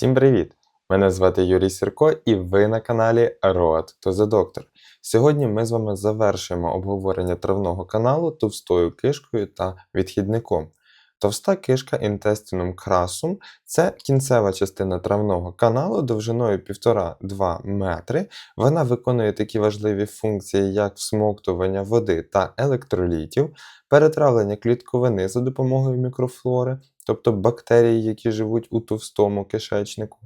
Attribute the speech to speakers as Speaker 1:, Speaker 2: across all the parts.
Speaker 1: Всім привіт! Мене звати Юрій Сірко, і ви на каналі Road to the Doctor. Сьогодні ми з вами завершуємо обговорення травного каналу товстою кишкою та відхідником. Товста кишка intestinum crassum – це кінцева частина травного каналу довжиною 1,5-2 метри. Вона виконує такі важливі функції, як всмоктування води та електролітів, перетравлення клітковини за допомогою мікрофлори, тобто бактерії, які живуть у товстому кишечнику.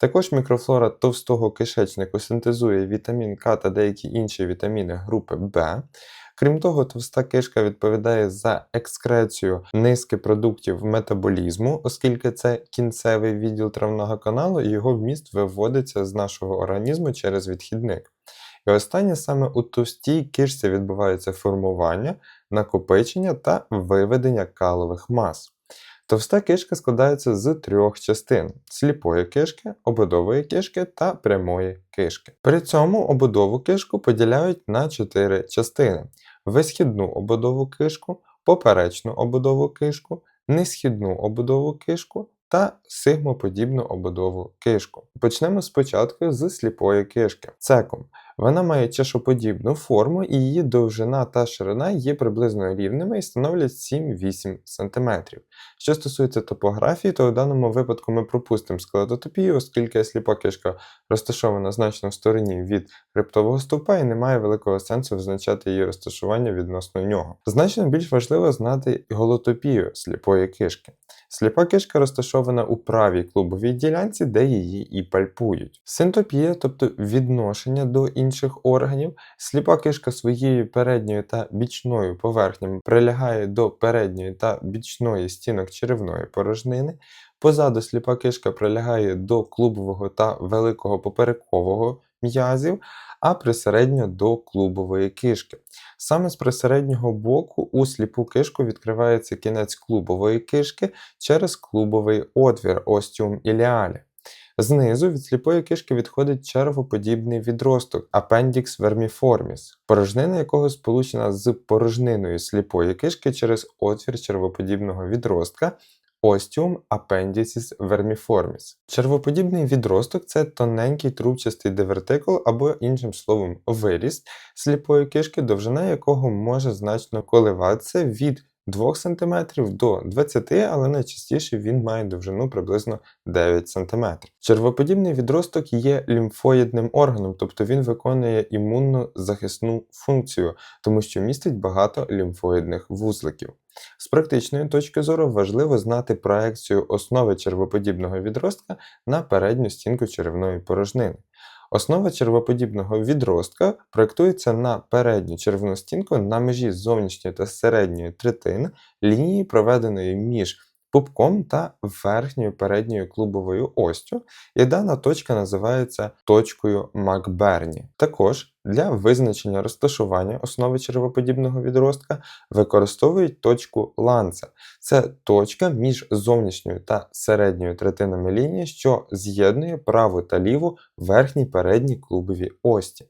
Speaker 1: Також мікрофлора товстого кишечнику синтезує вітамін К та деякі інші вітаміни групи В. Крім того, товста кишка відповідає за екскрецію низки продуктів метаболізму, оскільки це кінцевий відділ травного каналу, і його вміст виводиться з нашого організму через відхідник. І останнє саме у товстій кишці відбувається формування, накопичення та виведення калових мас. Товста кишка складається з трьох частин: сліпої кишки, ободової кишки та прямої кишки. При цьому ободову кишку поділяють на чотири частини: висхідну ободову кишку, поперечну ободову кишку, несхідну ободову кишку та сигмоподібну ободову кишку. Почнемо спочатку з сліпої кишки. Цеком. Вона має чашоподібну форму і її довжина та ширина є приблизно рівними і становлять 7-8 см. Що стосується топографії, то у даному випадку ми пропустимо скелетотопію, оскільки сліпа кишка розташована значно в стороні від хребтового стовпа і немає великого сенсу визначати її розташування відносно нього. Значно більш важливо знати голотопію сліпої кишки. Сліпа кишка розташована у правій клубовій ділянці, де її і пальпують. Синтопія, тобто відношення до інших органів, сліпа кишка своєю передньою та бічною поверхнями прилягає до передньої та бічної стінок черевної порожнини. Позаду сліпа кишка прилягає до клубового та великого поперекового м'язів, а присередньо до клубової кишки. Саме з присереднього боку у сліпу кишку відкривається кінець клубової кишки через клубовий отвір остіум іліалі. Знизу від сліпої кишки відходить червоподібний відросток Appendix vermiformis, порожнина якого сполучена з порожниною сліпої кишки через отвір червоподібного відростка Ostium appendicis vermiformis. Червоподібний відросток це тоненький трубчастий дивертикул або, іншим словом, виріст сліпої кишки, довжина якого може значно коливатися від 2 см до 20 але найчастіше він має довжину приблизно 9 см. Червоподібний відросток є лімфоїдним органом, тобто він виконує імунну захисну функцію, тому що містить багато лімфоїдних вузликів. З практичної точки зору важливо знати проекцію основи червоподібного відростка на передню стінку черевної порожнини. Основа червоподібного відростка проєктується на передню червону стінку на межі зовнішньої та середньої третин лінії, проведеної між пупком та верхньою передньою клубовою остю, і дана точка називається точкою Макберні. Також для визначення розташування основи червоподібного відростка використовують точку ланца. Це точка між зовнішньою та середньою третинами лінії, що з'єднує праву та ліву верхній передній клубові ості.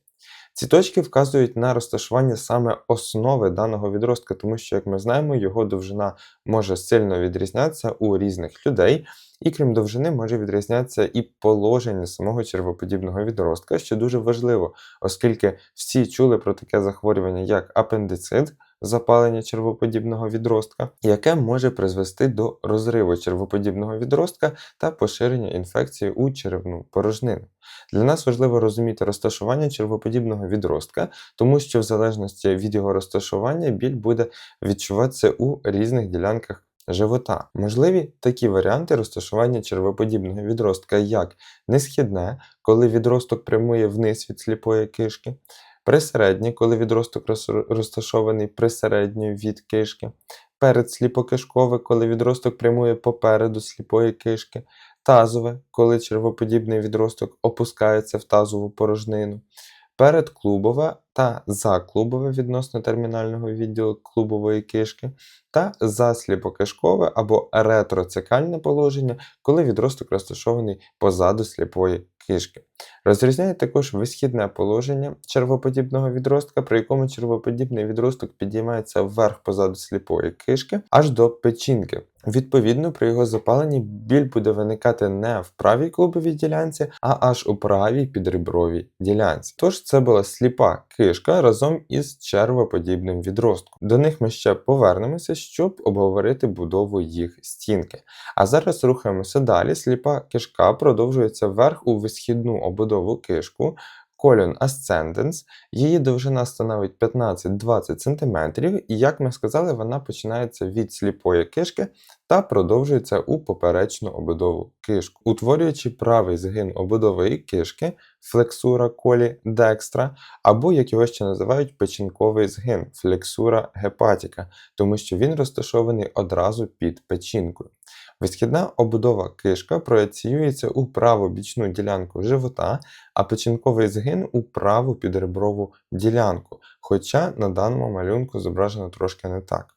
Speaker 1: Ці точки вказують на розташування саме основи даного відростка, тому що, як ми знаємо, його довжина може сильно відрізнятися у різних людей, і крім довжини, може відрізнятися і положення самого червоподібного відростка, що дуже важливо, оскільки всі чули про таке захворювання, як апендицит. Запалення червоподібного відростка, яке може призвести до розриву червоподібного відростка та поширення інфекції у черевну порожнину. Для нас важливо розуміти розташування червоподібного відростка, тому що в залежності від його розташування біль буде відчуватися у різних ділянках живота. Можливі такі варіанти розташування червоподібного відростка, як несхідне, коли відросток прямує вниз від сліпої кишки. Присереднє, коли відросток розташований присередньо від кишки, передсліпокишкове, коли відросток прямує попереду сліпої кишки, тазове, коли червоподібний відросток опускається в тазову порожнину, передклубове та заклубове відносно термінального відділу клубової кишки, та засліпокишкове або ретроцикальне положення, коли відросток розташований позаду сліпої кишки. Розрізняють також висхідне положення червоподібного відростка, при якому червоподібний відросток підіймається вверх позаду сліпої кишки аж до печінки. Відповідно, при його запаленні біль буде виникати не в правій клубовій ділянці, а аж у правій підребровій ділянці. Тож це була сліпа кишка разом із червоподібним відростком. До них ми ще повернемося, щоб обговорити будову їх стінки. А зараз рухаємося далі. Сліпа кишка продовжується вверх у висхідну обудову кишку. Colon Ascendens, її довжина становить 15-20 см, і, як ми сказали, вона починається від сліпої кишки та продовжується у поперечну обудову кишку, утворюючи правий згин обудової кишки, флексура колі декстра, або, як його ще називають, печінковий згин, флексура гепатіка, тому що він розташований одразу під печінкою. Висхідна обудова кишка проеціюється у праву бічну ділянку живота, а печінковий згин у праву підреброву ділянку, хоча на даному малюнку зображено трошки не так.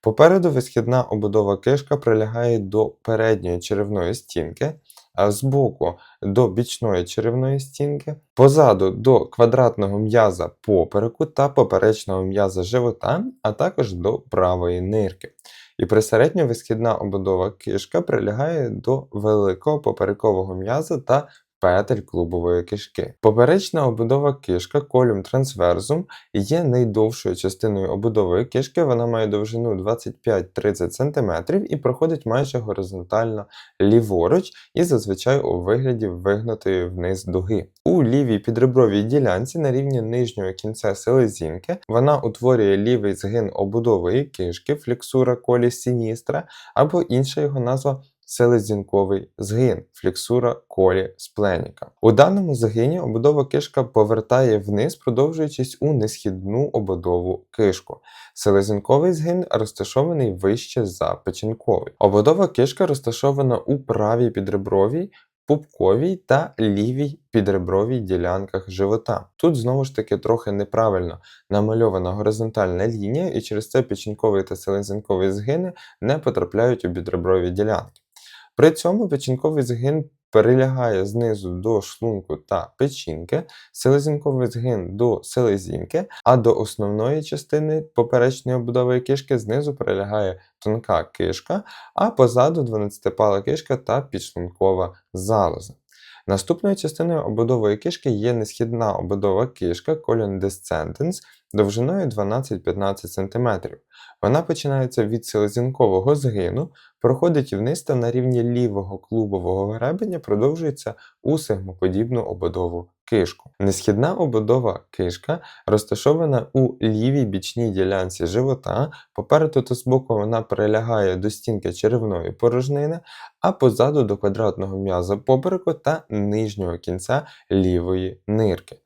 Speaker 1: Попереду висхідна обудова кишка прилягає до передньої черевної стінки, а збоку до бічної черевної стінки, позаду до квадратного м'яза попереку та поперечного м'яза живота, а також до правої нирки. І присередньо-висхідна обудова кишка прилягає до великого поперекового м'яза та петель клубової кишки. Поперечна обудова кишка колюм трансверзум є найдовшою частиною обудової кишки, вона має довжину 25-30 см і проходить майже горизонтально ліворуч і зазвичай у вигляді вигнутої вниз дуги. У лівій підребровій ділянці на рівні нижнього кінця селезінки вона утворює лівий згин обудової кишки, флексура колі сіністра або інша його назва селезінковий згин, флексура колі спленіка. У даному згині обудова кишка повертає вниз, продовжуючись у несхідну обудову кишку. Селезінковий згин розташований вище за печінковий. Обудова кишка розташована у правій підребровій, пупковій та лівій підребровій ділянках живота. Тут знову ж таки трохи неправильно намальована горизонтальна лінія, і через це печінковий та селезінковий згини не потрапляють у підреброві ділянки. При цьому печінковий згин перелягає знизу до шлунку та печінки, селезінковий згин до селезінки, а до основної частини поперечної обудови кишки знизу перелягає тонка кишка, а позаду 12-пала кишка та підшлункова залоза. Наступною частиною обудової кишки є несхідна обудова кишка colon descendens довжиною 12-15 см. Вона починається від селезінкового згину, проходить вниз та на рівні лівого клубового гребеня продовжується у сегмоподібну обудову кишку. Несхідна обудова кишка розташована у лівій бічній ділянці живота, попереду та збоку вона прилягає до стінки черевної порожнини, а позаду до квадратного м'яза попереку та нижнього кінця лівої нирки.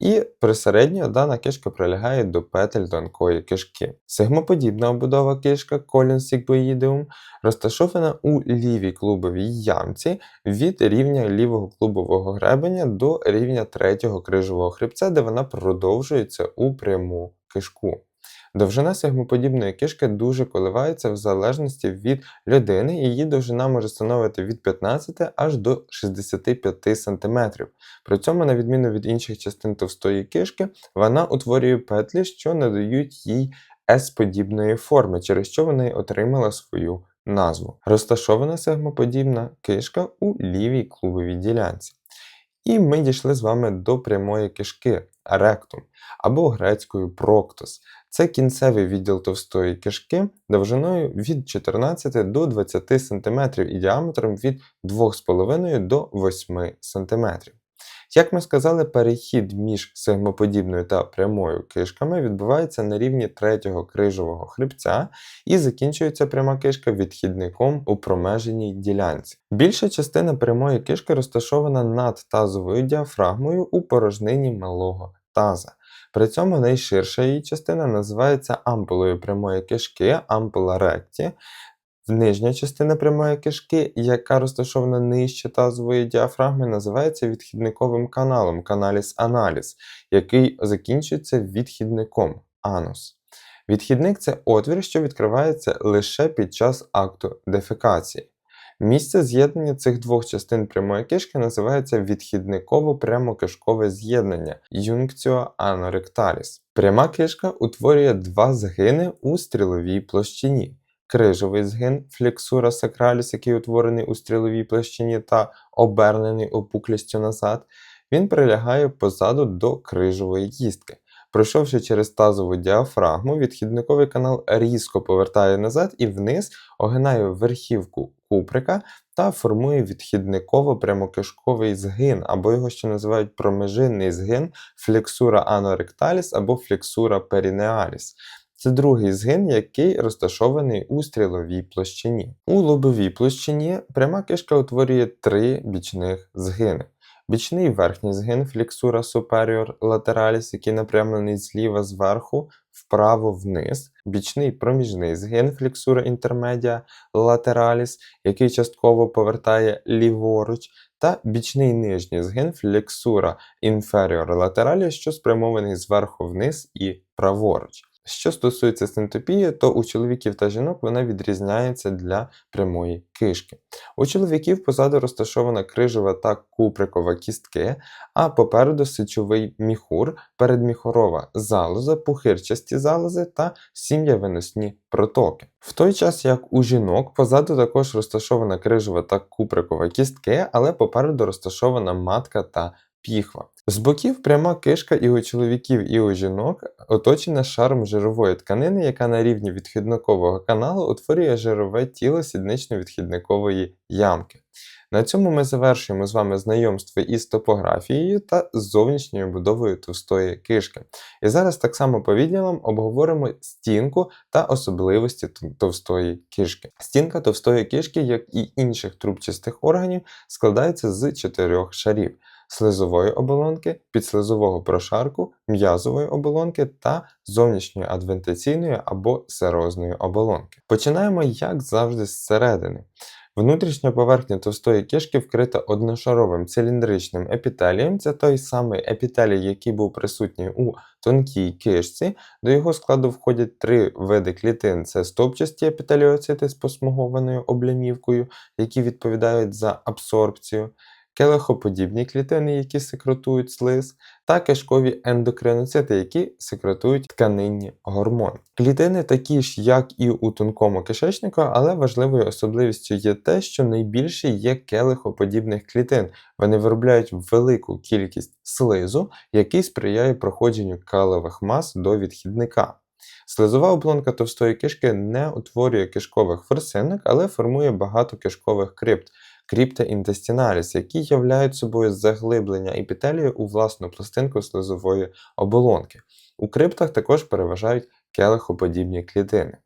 Speaker 1: І присередньо дана кишка прилягає до петель тонкої кишки. Сигмоподібна обудова кишка колін сігбоїдеум розташована у лівій клубовій ямці від рівня лівого клубового гребеня до рівня третього крижового хребця, де вона продовжується у пряму кишку. Довжина сегмоподібної кишки дуже коливається в залежності від людини, її довжина може становити від 15 аж до 65 см. При цьому, на відміну від інших частин товстої кишки, вона утворює петлі, що надають їй S-подібної форми, через що вона й отримала свою назву. Розташована сегмоподібна кишка у лівій клубовій ділянці. І ми дійшли з вами до прямої кишки ректум або грецькою проктос. Це кінцевий відділ товстої кишки довжиною від 14 до 20 см і діаметром від 2,5 до 8 см. Як ми сказали, перехід між сегмоподібною та прямою кишками відбувається на рівні третього крижового хребця і закінчується пряма кишка відхідником у промеженій ділянці. Більша частина прямої кишки розташована над тазовою діафрагмою у порожнині малого таза. При цьому найширша її частина називається ампулою прямої кишки, ампула ректі. Нижня частина прямої кишки, яка розташована нижче тазової діафрагми, називається відхідниковим каналом каналіс аналіс, який закінчується відхідником анус. Відхідник це отвір, що відкривається лише під час акту дефекації. Місце з'єднання цих двох частин прямої кишки називається відхідниково-прямокишкове з'єднання юнкціо аноректаліс. Пряма кишка утворює два згини у стріловій площині. Крижовий згин флексура сакраліс, який утворений у стріловій площині та обернений опуклістю назад, він прилягає позаду до крижової кістки. Пройшовши через тазову діафрагму, відхідниковий канал різко повертає назад і вниз огинає верхівку куприка та формує відхідниково-прямокишковий згин, або його ще називають промежинний згин флексура аноректаліс або флексура перінеаліс. Це другий згин, який розташований у стріловій площині. У лобовій площині пряма кишка утворює три бічних згини. Бічний верхній згин флексура superior lateralis, який напрямлений зліва зверху вправо вниз, бічний проміжний згин флексура intermedia lateralis, який частково повертає ліворуч, та бічний нижній згин флексура inferior lateralis, що спрямований зверху вниз і праворуч. Що стосується синтопії, то у чоловіків та жінок вона відрізняється для прямої кишки. У чоловіків позаду розташована крижова та куприкова кістки, а попереду сечовий міхур, передміхурова залоза, пухирчасті залози та сім'явиносні протоки. В той час як у жінок позаду також розташована крижова та куприкова кістки, але попереду розташована матка та піхва. З боків пряма кишка і у чоловіків, і у жінок оточена шаром жирової тканини, яка на рівні відхідникового каналу утворює жирове тіло сіднично-відхідникової ямки. На цьому ми завершуємо з вами знайомство із топографією та зовнішньою будовою товстої кишки. І зараз так само по відділам обговоримо стінку та особливості товстої кишки. Стінка товстої кишки, як і інших трубчастих органів, складається з чотирьох шарів слизової оболонки, підслизового прошарку, м'язової оболонки та зовнішньої адвентаційної або серозної оболонки. Починаємо, як завжди, зсередини. Внутрішня поверхня товстої кишки вкрита одношаровим циліндричним епітелієм. Це той самий епітелій, який був присутній у тонкій кишці. До його складу входять три види клітин: це стовпчасті епітеліоцити з посмугованою облямівкою, які відповідають за абсорбцію келехоподібні клітини, які секретують слиз, та кишкові ендокриноцити, які секретують тканинні гормони. Клітини такі ж, як і у тонкому кишечнику, але важливою особливістю є те, що найбільше є келихоподібних клітин. Вони виробляють велику кількість слизу, який сприяє проходженню калових мас до відхідника. Слизова оболонка товстої кишки не утворює кишкових форсинок, але формує багато кишкових крипт кріпта інтестіналіс, які являють собою заглиблення епітелію у власну пластинку слизової оболонки. У криптах також переважають келихоподібні клітини.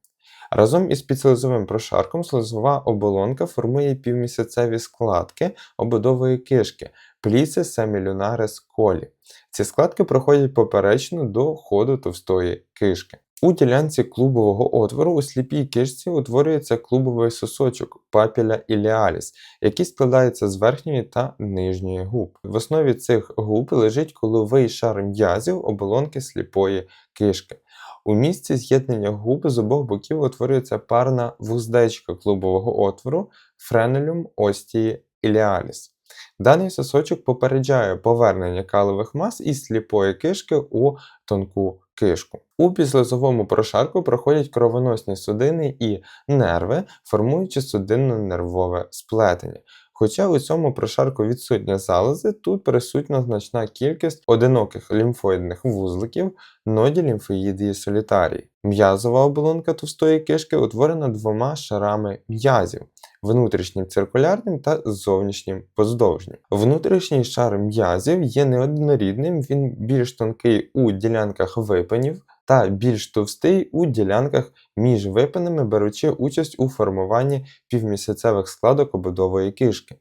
Speaker 1: Разом із підслизовим прошарком слизова оболонка формує півмісяцеві складки обудової кишки пліси семілюнарис колі. Ці складки проходять поперечно до ходу товстої кишки. У ділянці клубового отвору у сліпій кишці утворюється клубовий сосочок папіля іліаліс, який складається з верхньої та нижньої губ. В основі цих губ лежить коловий шар м'язів оболонки сліпої кишки. У місці з'єднання губ з обох боків утворюється парна вуздечка клубового отвору френелюм остії іліаліс. Даний сосочок попереджає повернення калових мас із сліпої кишки у тонку кишку. У підслизовому прошарку проходять кровоносні судини і нерви, формуючи судинно-нервове сплетення. Хоча у цьому прошарку відсутня залози, тут присутня значна кількість одиноких лімфоїдних вузликів, ноді лімфоїдії солітарії. М'язова оболонка товстої кишки утворена двома шарами м'язів внутрішнім циркулярним та зовнішнім поздовжнім. Внутрішній шар м'язів є неоднорідним, він більш тонкий у ділянках випенів та більш товстий у ділянках між випинами, беручи участь у формуванні півмісяцевих складок обудової кишки.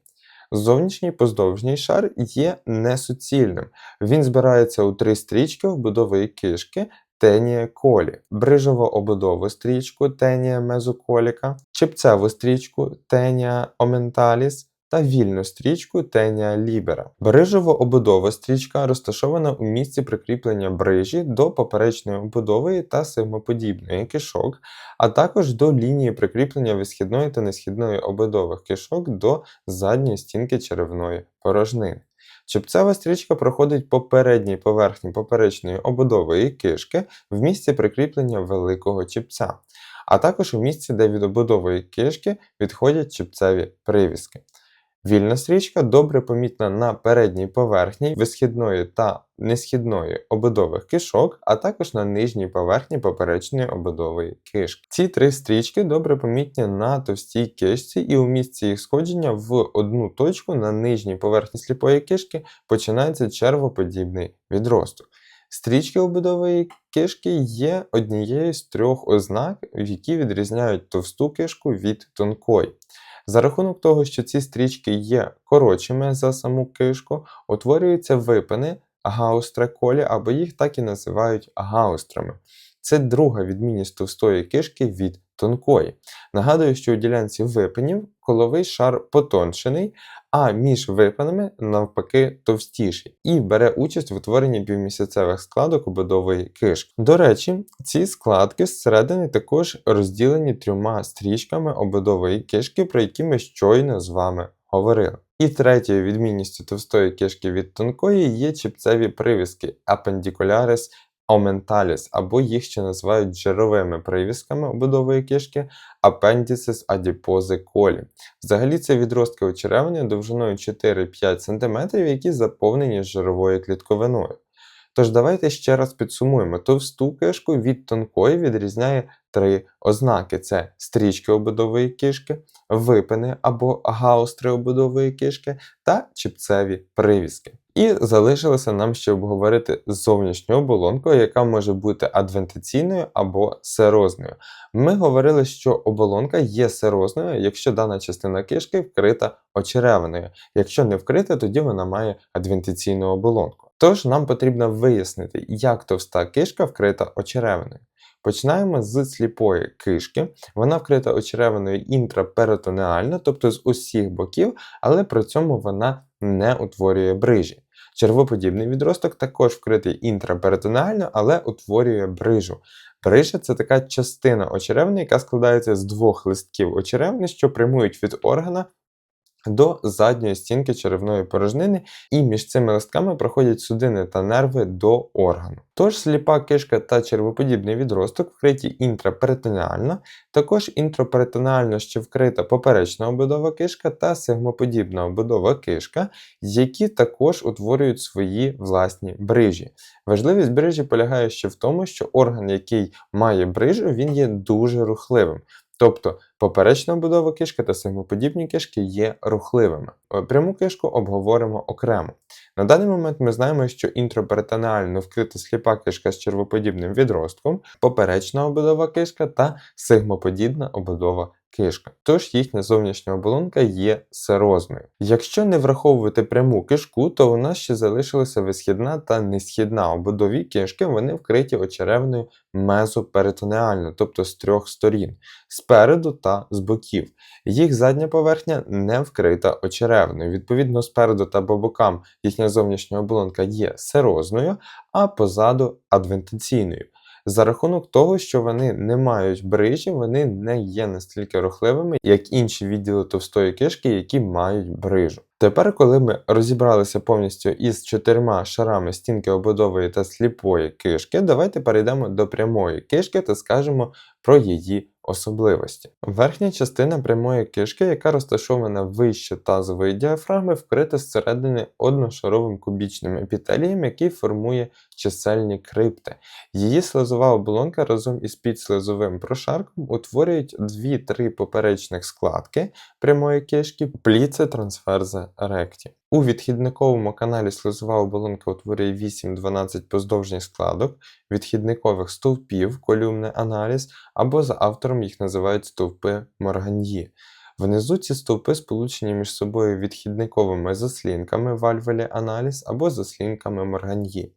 Speaker 1: Зовнішній поздовжній шар є несуцільним. Він збирається у три стрічки обудової кишки тенія колі, брижово обудову стрічку тенія мезоколіка, чипцеву стрічку тенія оменталіс та вільну стрічку тенія лібера. Брижево-обудова стрічка розташована у місці прикріплення брижі до поперечної обудови та сигмоподібної кишок, а також до лінії прикріплення висхідної та несхідної обудових кишок до задньої стінки черевної порожнини. Чепцева стрічка проходить по передній поверхні поперечної обудової кишки в місці прикріплення великого чіпця, а також у місці, де від обудової кишки відходять чіпцеві привіски. Вільна стрічка добре помітна на передній поверхні висхідної та несхідної обудових кишок, а також на нижній поверхні поперечної обудової кишки. Ці три стрічки добре помітні на товстій кишці, і у місці їх сходження в одну точку на нижній поверхні сліпої кишки починається червоподібний відросток. Стрічки обудової кишки є однією з трьох ознак, які відрізняють товсту кишку від тонкої. За рахунок того, що ці стрічки є коротшими за саму кишку, утворюються випини гаустраколі, або їх так і називають гаустрами. Це друга відмінність товстої кишки від тонкої. Нагадую, що у ділянці випинів коловий шар потоншений, а між випинами навпаки товстіший, і бере участь в утворенні півмісяцевих складок обудової кишки. До речі, ці складки зсередини також розділені трьома стрічками обудової кишки, про які ми щойно з вами говорили. І третьою відмінністю товстої кишки від тонкої є чіпцеві привіски апендікулярис aumentalis, або їх ще називають жировими привісками обудової кишки Appendices adiposi coli. Взагалі це відростки очеревання довжиною 4-5 см, які заповнені жировою клітковиною. Тож давайте ще раз підсумуємо: товсту кишку від тонкої відрізняє три ознаки: це стрічки обудової кишки, випини або гаустри обудової кишки та чіпцеві привіски. І залишилося нам ще обговорити зовнішню оболонку, яка може бути адвентаційною або серозною. Ми говорили, що оболонка є серозною, якщо дана частина кишки вкрита очеревиною. Якщо не вкрита, тоді вона має адвентаційну оболонку. Тож нам потрібно вияснити, як товста кишка вкрита очеревиною. Починаємо з сліпої кишки. Вона вкрита очеревиною інтраперитонеально, тобто з усіх боків, але при цьому вона не утворює брижі. Червоподібний відросток також вкритий інтраперитонеально, але утворює брижу. Брижа це така частина очеревини, яка складається з двох листків очеревини, що прямують від органа до задньої стінки черевної порожнини, і між цими листками проходять судини та нерви до органу. Тож сліпа кишка та червоподібний відросток вкриті інтраперитонеально, також інтраперитонеально ще вкрита поперечна обудова кишка та сигмоподібна обудова кишка, які також утворюють свої власні брижі. Важливість брижі полягає ще в тому, що орган, який має брижу, він є дуже рухливим. Тобто поперечна будова кишки та сигмоподібні кишки є рухливими. Е, пряму кишку обговоримо окремо. На даний момент ми знаємо, що інтроперитонеально вкрита сліпа кишка з червоподібним відростком, поперечна обудова кишка та сигмоподібна обудова кишка, тож їхня зовнішня оболонка є серозною. Якщо не враховувати пряму кишку, то у нас ще залишилася висхідна та несхідна обудові кишки, вони вкриті очеревною мезоперитонеально, тобто з трьох сторін, спереду та з боків. Їх задня поверхня не вкрита очеревною. Відповідно, спереду та по бокам їхня зовнішня оболонка є серозною, а позаду адвентаційною за рахунок того, що вони не мають брижі, вони не є настільки рухливими, як інші відділи товстої кишки, які мають брижу. Тепер, коли ми розібралися повністю із чотирма шарами стінки ободової та сліпої кишки, давайте перейдемо до прямої кишки та скажемо про її особливості. Верхня частина прямої кишки, яка розташована вище тазової діафрагми, вкрита зсередини одношаровим кубічним епітелієм, який формує чисельні крипти. Її слизова оболонка разом із підслизовим прошарком утворюють 2-3 поперечних складки прямої кишки, пліце трансферзе ректі. У відхідниковому каналі слизова оболонка утворює 8-12 поздовжніх складок, відхідникових стовпів, колюмний аналіз, або за автором їх називають стовпи Морганьї. Внизу ці стовпи сполучені між собою відхідниковими заслінками вальвелі аналіз або заслінками Морганьї.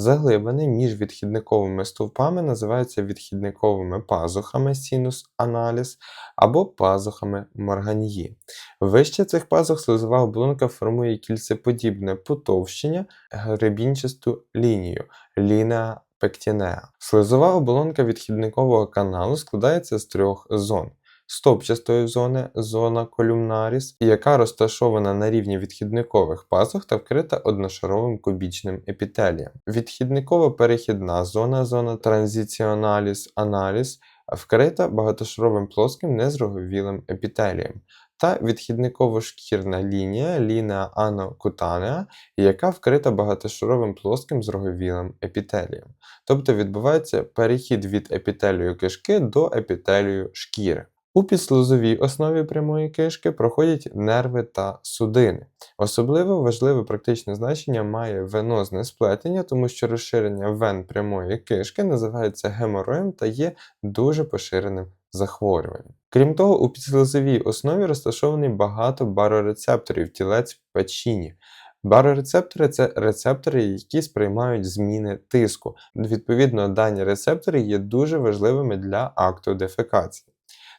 Speaker 1: Заглибини між відхідниковими стовпами називаються відхідниковими пазухами синус аналіз або пазухами Морганьї. Вище цих пазух слизова оболонка формує кільцеподібне потовщення гребінчасту лінію лінеа пектінеа. Слизова оболонка відхідникового каналу складається з трьох зон. Стопчастої зони зона колюмнаріс, яка розташована на рівні відхідникових пазух та вкрита одношаровим кубічним епітелієм. Відхідниково-перехідна зона зона транзиціоналіс аналіз вкрита багатошаровим плоским незроговілим епітелієм. Та відхідниково-шкірна лінія лінія анокутанеа, яка вкрита багатошаровим плоским зроговілим епітелієм. Тобто відбувається перехід від епітелію кишки до епітелію шкіри. У підслузовій основі прямої кишки проходять нерви та судини. Особливо важливе практичне значення має венозне сплетення, тому що розширення вен прямої кишки називається геморроєм та є дуже поширеним захворюванням. Крім того, у підслизовій основі розташований багато барорецепторів тілець печіні. Барорецептори це рецептори, які сприймають зміни тиску. Відповідно, дані рецептори є дуже важливими для акту дефекації.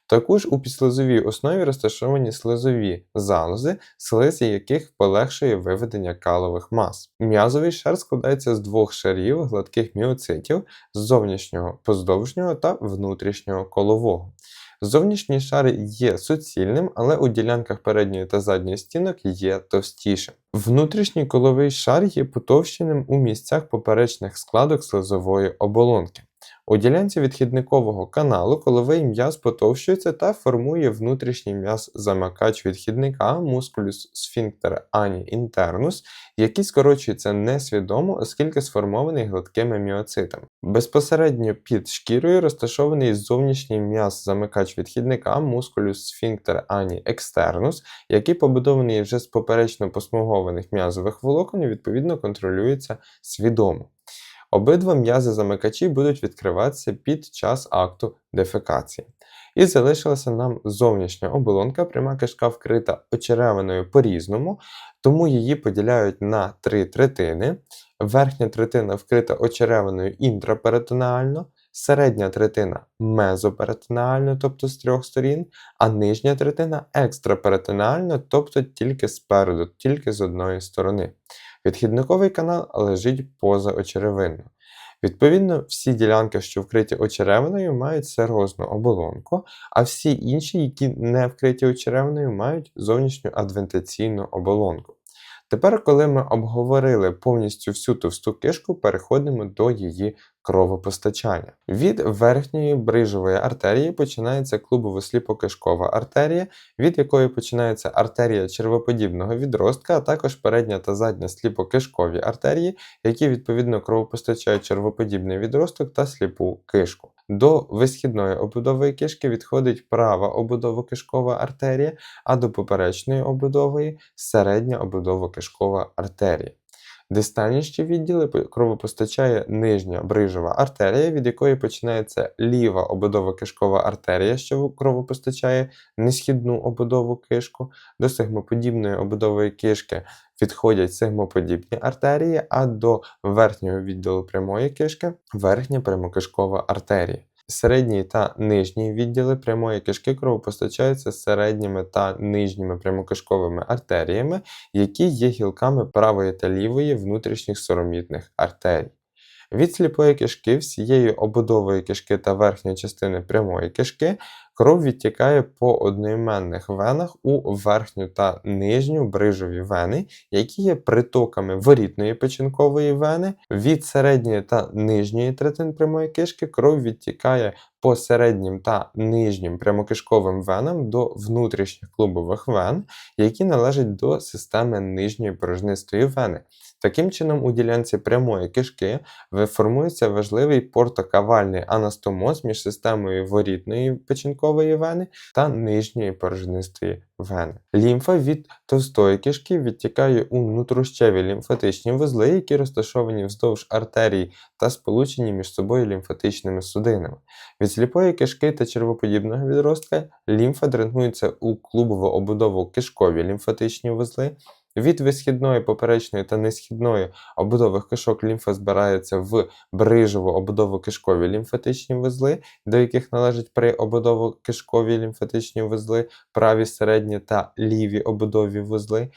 Speaker 1: Також у підслизовій основі розташовані слизові залози, слиз яких полегшує виведення калових мас. М'язовий шар складається з двох шарів гладких міоцитів з зовнішнього поздовжнього та внутрішнього колового. Зовнішній шар є суцільним, але у ділянках передньої та задньої стінок є товстішим. Внутрішній коловий шар є потовщеним у місцях поперечних складок слизової оболонки. У ділянці відхідникового каналу коловий м'яз потовщується та формує внутрішній м'яз замикач відхідника мускулюс сфінктер ані інтернус, який скорочується несвідомо, оскільки сформований гладкими міоцитами. Безпосередньо під шкірою розташований зовнішній м'яз замикач відхідника мускулюс сфінктер ані екстернус, який побудований вже з поперечно посмугованих м'язових волокон і відповідно контролюється свідомо. Обидва м'язи замикачі будуть відкриватися під час акту дефекації. І залишилася нам зовнішня оболонка, пряма кишка вкрита очеревиною по-різному, тому її поділяють на три третини. Верхня третина вкрита очеревиною інтраперитонеально, середня третина мезоперитонеально, тобто з трьох сторін, а нижня третина екстраперитонеально, тобто тільки спереду, тільки з одної сторони. Відхідниковий канал лежить поза очеревиною. Відповідно, всі ділянки, що вкриті очеревиною, мають серозну оболонку, а всі інші, які не вкриті очеревиною, мають зовнішню адвентаційну оболонку. Тепер, коли ми обговорили повністю всю товсту кишку, переходимо до її кровопостачання. Від верхньої брижової артерії починається клубово-сліпокишкова артерія, від якої починається артерія червоподібного відростка, а також передня та задня сліпокишкові артерії, які відповідно кровопостачають червоподібний відросток та сліпу кишку. До висхідної обудової кишки відходить права обудово-кишкова артерія, а до поперечної обудової середня обудово-кишкова артерія. Дистальніші відділи кровопостачає нижня брижова артерія, від якої починається ліва обудово-кишкова артерія, що кровопостачає несхідну обудову кишку. До сигмоподібної обудової кишки відходять сигмоподібні артерії, а до верхнього відділу прямої кишки верхня прямокишкова артерія. Середні та нижні відділи прямої кишки кровопостачаються середніми та нижніми прямокишковими артеріями, які є гілками правої та лівої внутрішніх соромітних артерій. Від сліпої кишки, всієї обудової кишки та верхньої частини прямої кишки кров відтікає по одноіменних венах у верхню та нижню брижові вени, які є притоками ворітної печінкової вени. Від середньої та нижньої третин прямої кишки кров відтікає по середнім та нижнім прямокишковим венам до внутрішніх клубових вен, які належать до системи нижньої порожнистої вени. Таким чином, у ділянці прямої кишки формується важливий портокавальний анастомоз між системою ворітної печінкової вени та нижньої порожнистої вени. Лімфа від товстої кишки відтікає у внутрощеві лімфатичні вузли, які розташовані вздовж артерій та сполучені між собою лімфатичними судинами. Від сліпої кишки та червоподібного відростка лімфа дренується у клубово обудову кишкові лімфатичні вузли. Від висхідної, поперечної та несхідної обудови кишок лімфа збирається в брижову обудову кишкові лімфатичні вузли, до яких належать приобудово кишкові лімфатичні вузли, праві, середні та ліві обудові вузли.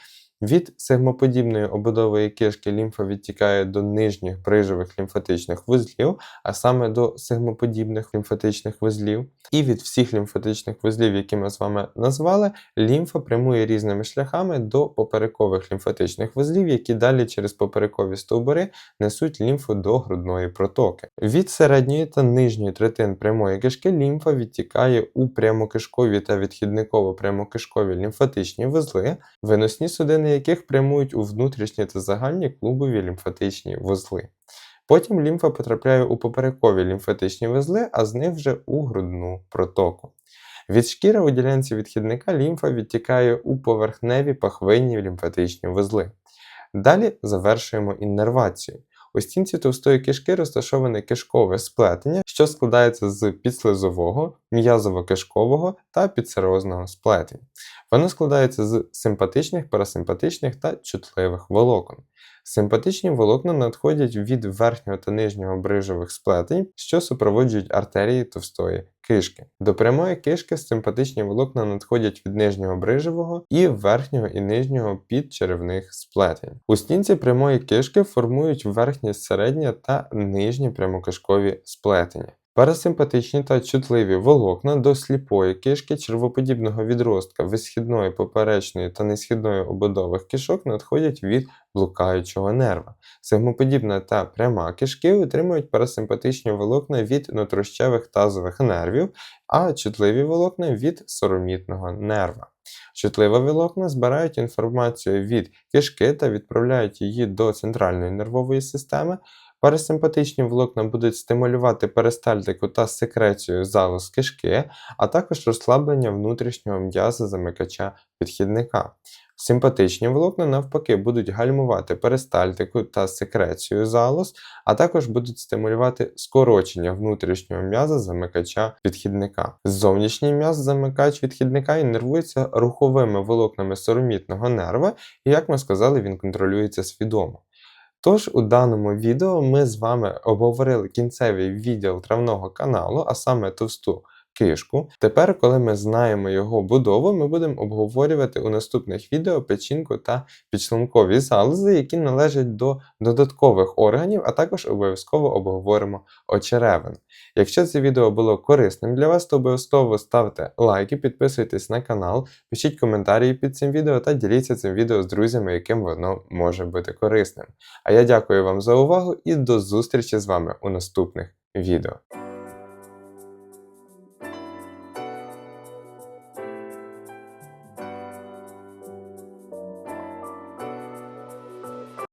Speaker 1: Від сегмоподібної обудової кишки лімфа відтікає до нижніх брижових лімфатичних вузлів, а саме до сегмоподібних лімфатичних вузлів. І від всіх лімфатичних вузлів, які ми з вами назвали, лімфа прямує різними шляхами до поперекових лімфатичних вузлів, які далі через поперекові стовбури несуть лімфу до грудної протоки. Від середньої та нижньої третин прямої кишки лімфа відтікає у прямокишкові та відхідниково-прямокишкові лімфатичні вузли, виносні судини яких прямують у внутрішні та загальні клубові лімфатичні вузли. Потім лімфа потрапляє у поперекові лімфатичні вузли, а з них вже у грудну протоку. Від шкіри у ділянці відхідника лімфа відтікає у поверхневі пахвинні лімфатичні вузли. Далі завершуємо іннервацію. У стінці товстої кишки розташоване кишкове сплетення, що складається з підслизового, м'язово-кишкового та підсерозного сплетень. Воно складається з симпатичних, парасимпатичних та чутливих волокон. Симпатичні волокна надходять від верхнього та нижнього брижових сплетень, що супроводжують артерії товстої кишки. До прямої кишки симпатичні волокна надходять від нижнього брижевого і верхнього і нижнього підчеревних сплетень. У стінці прямої кишки формують верхні, середні та нижні прямокишкові сплетення. Парасимпатичні та чутливі волокна до сліпої кишки червоподібного відростка висхідної, поперечної та несхідної обудових кишок надходять від блукаючого нерва. Сегмоподібна та пряма кишки отримують парасимпатичні волокна від нутрощевих тазових нервів, а чутливі волокна від соромітного нерва. Чутливі волокна збирають інформацію від кишки та відправляють її до центральної нервової системи. Парасимпатичні волокна будуть стимулювати перистальтику та секрецію залоз кишки, а також розслаблення внутрішнього м'яза замикача підхідника. Симпатичні волокна, навпаки, будуть гальмувати перистальтику та секрецію залоз, а також будуть стимулювати скорочення внутрішнього м'яза замикача підхідника. Зовнішній м'яз замикач відхідника іннервується руховими волокнами соромітного нерва, і, як ми сказали, він контролюється свідомо. Тож у даному відео ми з вами обговорили кінцевий відділ травного каналу, а саме товсту кишку. Тепер, коли ми знаємо його будову, ми будемо обговорювати у наступних відео печінку та підшлункові залози, які належать до додаткових органів, а також обов'язково обговоримо очеревин. Якщо це відео було корисним для вас, то обов'язково ставте лайки, підписуйтесь на канал, пишіть коментарі під цим відео та діліться цим відео з друзями, яким воно може бути корисним. А я дякую вам за увагу і до зустрічі з вами у наступних відео.